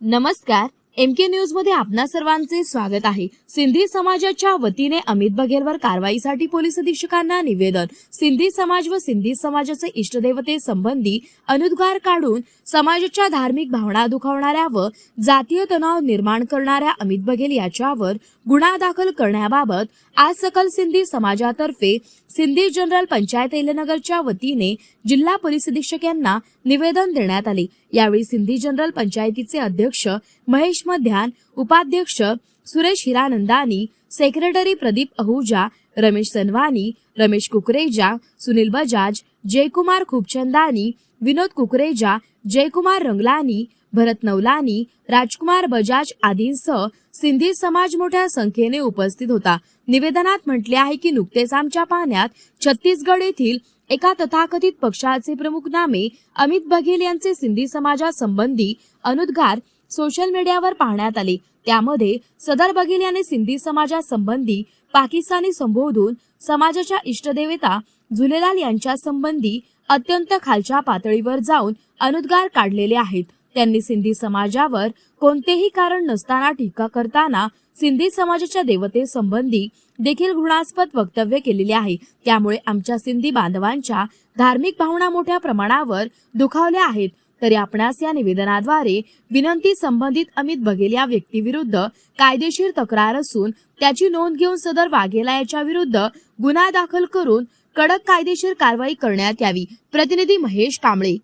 नमस्कार एम के न्यूजमध्ये आपणा सर्वांचे स्वागत आहे. सिंधी समाजाच्या वतीने अमित बघेलवर कारवाईसाठी पोलीस अधीक्षकांना निवेदन. सिंधी समाज व सिंधी समाजाचे इष्टदेवते संबंधी अनुद्गार काढून समाजाच्या धार्मिक भावना दुखावणाऱ्या व जातीय तणाव निर्माण करणाऱ्या अमित बघेल याच्यावर गुन्हा दाखल करण्याबाबत आज सकल सिंधी समाजातर्फे सिंधी जनरल पंचायत एलनगरच्या वतीने जिल्हा पोलीस अधीक्षक यांना निवेदन देण्यात आले. यावेळी सिंधी जनरल पंचायतीचे अध्यक्ष महेश मध्यान उपाध्यक्ष सुरेश हिरानंदानी सेक्रेटरी प्रदीप अहुजा रमेश सनवानी रमेश कुकरेजा सुनील बजाज जयकुमार खुबचंदानी विनोद कुकरेजा जयकुमार रंगलानी भरत नवलानी राजकुमार बजाज आदींसह सिंधी समाज मोठ्या संख्येने उपस्थित होता. निवेदनात म्हटले आहे की नुकतेच आमच्या पाहण्यात छत्तीसगड येथील एका तथाकथित पक्षाचे प्रमुख नामे अमित बघेल यांचे सिंधी समाजासंबंधी अनुद्गार सोशल मीडियावर पाहण्यात आले. त्यामध्ये सदर बघेल याने सिंधी समाजासंबंधी पाकिस्तानी संबोधून समाजाच्या इष्टदेवता झुलेलाल यांच्या संबंधी अत्यंत खालच्या पातळीवर जाऊन अनुद्गार काढलेले आहेत. त्यांनी सिंधी समाजावर कोणतेही कारण नसताना टीका करताना सिंधी समाजाच्या देवतेसंबंधी देखील घृणास्पद वक्तव्य केलेले आहे. त्यामुळे आमच्या सिंधी बांधवांच्या धार्मिक भावना मोठ्या प्रमाणावर दुखावल्या आहेत. तरी आपणास या निवेदनाद्वारे विनंती संबंधित अमित बघेल या व्यक्तीविरुद्ध कायदेशीर तक्रार असून त्याची नोंद घेऊन सदर वाघेला याच्या विरुद्ध गुन्हा दाखल करून कडक कायदेशीर कारवाई करण्यात यावी. प्रतिनिधी महेश कांबळे.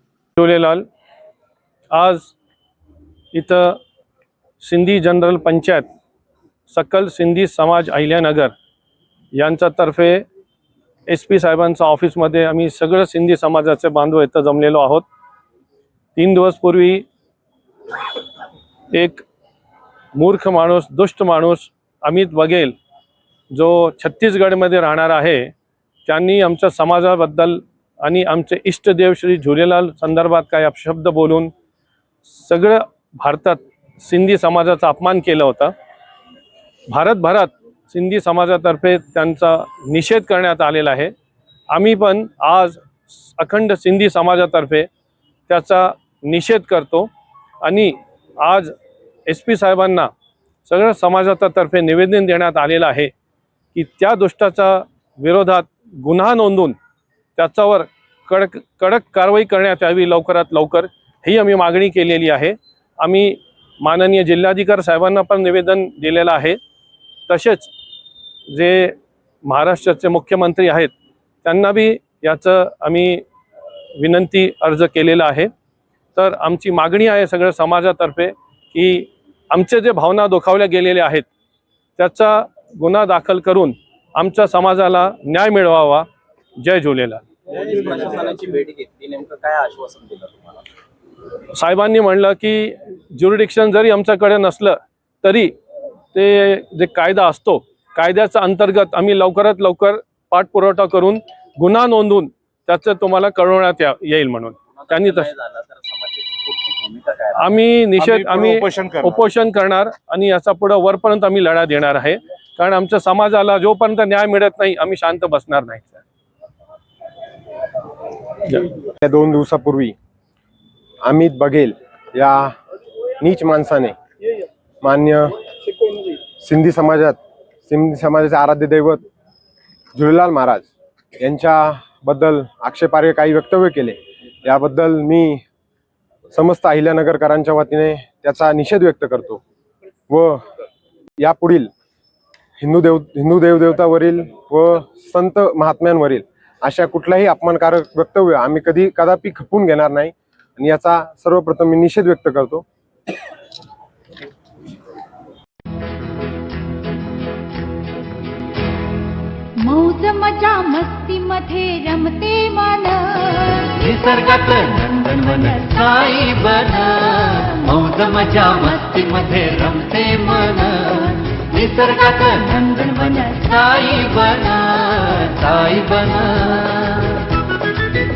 आज इथं सिंधी जनरल पंचायत सकल सिंधी समाज अहिल्यानगर यांच्यातर्फे एस पी साहेबांच्या ऑफिसमध्ये आम्ही सगळं सिंधी समाजाचे बांधव इथं जमलेलो आहोत. तीन दिवसपूर्वी एक मूर्ख माणूस दुष्ट माणूस अमित बघेल जो छत्तीसगडमध्ये राहणार आहे त्यांनी आमच्या समाजाबद्दल आणि आमचे इष्टदेव श्री झुलेलाल संदर्भात काही अपशब्द बोलून सगळं भारतात सिंधी समाजाचा अपमान केला होता. भारतभरात सिंधी समाजातर्फे त्यांचा निषेध करण्यात आलेला आहे. आम्ही पण आज अखंड सिंधी समाजातर्फे त्याचा निषेध करतो आणि आज एस पी साहेबांना सगळ्या समाजातर्फे निवेदन देण्यात आलेलं आहे की त्या दुष्टाच्या विरोधात गुन्हा नोंदून त्याच्यावर कडक कडक कारवाई करण्यात यावी लवकरात लवकर. ही आम्ही मागणी केलेली आहे. आम्ही माननीय जिल्हाधिकारी साहेबांना पण निवेदन दिलेलं आहे. तसेच जे महाराष्ट्राचे मुख्यमंत्री आहेत त्यांना बी याचं आम्ही विनंती अर्ज केलेला आहे. तर आमची मागणी आहे सगळ्या समाजातर्फे की आमचे जे भावना दुखावल्या गेलेल्या आहेत त्याचा गुन्हा दाखल करून आमच्या समाजाला न्याय मिळवावा. जय झुलेलाल. पोलीस प्रशासनाची भेट घेतली. नेमकं काय आश्वासन दिलं तुम्हाला? साहेबांनी म्हणलं की ज्युरिडिक्शन जरी आमच्याकडे नसलं तरी ते जे कायदा असतो कायद्याच्या अंतर्गत आम्ही लवकरात लवकर पाठपुरवठा करून गुन्हा नोंदवून त्याचं तुम्हाला कळवण्यात येईल म्हणून. त्यांनी तसं आम्ही निषेध आम्ही उपोषण करणार. आणि याचा पुढे वरपर्यंत आम्ही लढा देणार आहे. कारण आमच्या समाजाला जोपर्यंत न्याय मिळत नाही आम्ही शांत बसणार नाही. या दोन दिवसापूर्वी अमित बघेल या नीच माणसाने. मान्य सिंधी समाजात सिंधी समाजाचे आराध्य दैवत झुलेलाल महाराज यांच्याबद्दल आक्षेपार्ह काही वक्तव्य केले. याबद्दल मी समस्त अहिल्यानगरकरांच्या वतीने त्याचा निषेध व्यक्त करतो व यापुढील हिंदू देव हिंदू देवदेवतावरील व संत महात्म्यांवरील अशा कुठलाही अपमानकारक वक्तव्य आम्ही कधी कदापि खपून घेणार नाही. आणि याचा सर्वप्रथम मी निषेध व्यक्त करतो. मौज मजा मस्ती मध्ये रमते मन. निसर्गात नंदनवन साई बन. मौज मजा मस्ती मध्ये रमते मन. निसर्गात नंदनवन साई बन. साई बन.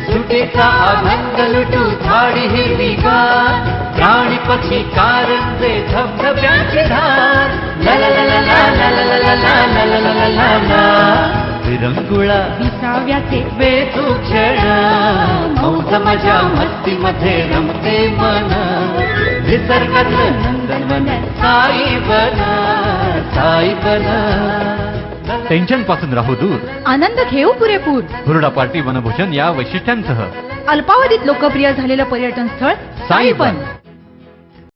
सुटीचा आनंद लुटू प्राणी पक्षी कारंजे धबधब्याची धार ला ला ला ला ला ला ला ला ला ला ला ला ला ला ला विरंगुळा विसाव्याचे बेतू क्षण मौज मजा मस्ती मध्ये रमते मन नंदनवन साई बन साई बन टेन्शनपासून राहू दूर आनंद घेऊ पुरेपूर हुरडा पार्टी वनभोजन या वैशिष्ट्यांसह अल्पावधीत लोकप्रिय झालेलं पर्यटन स्थळ साईबन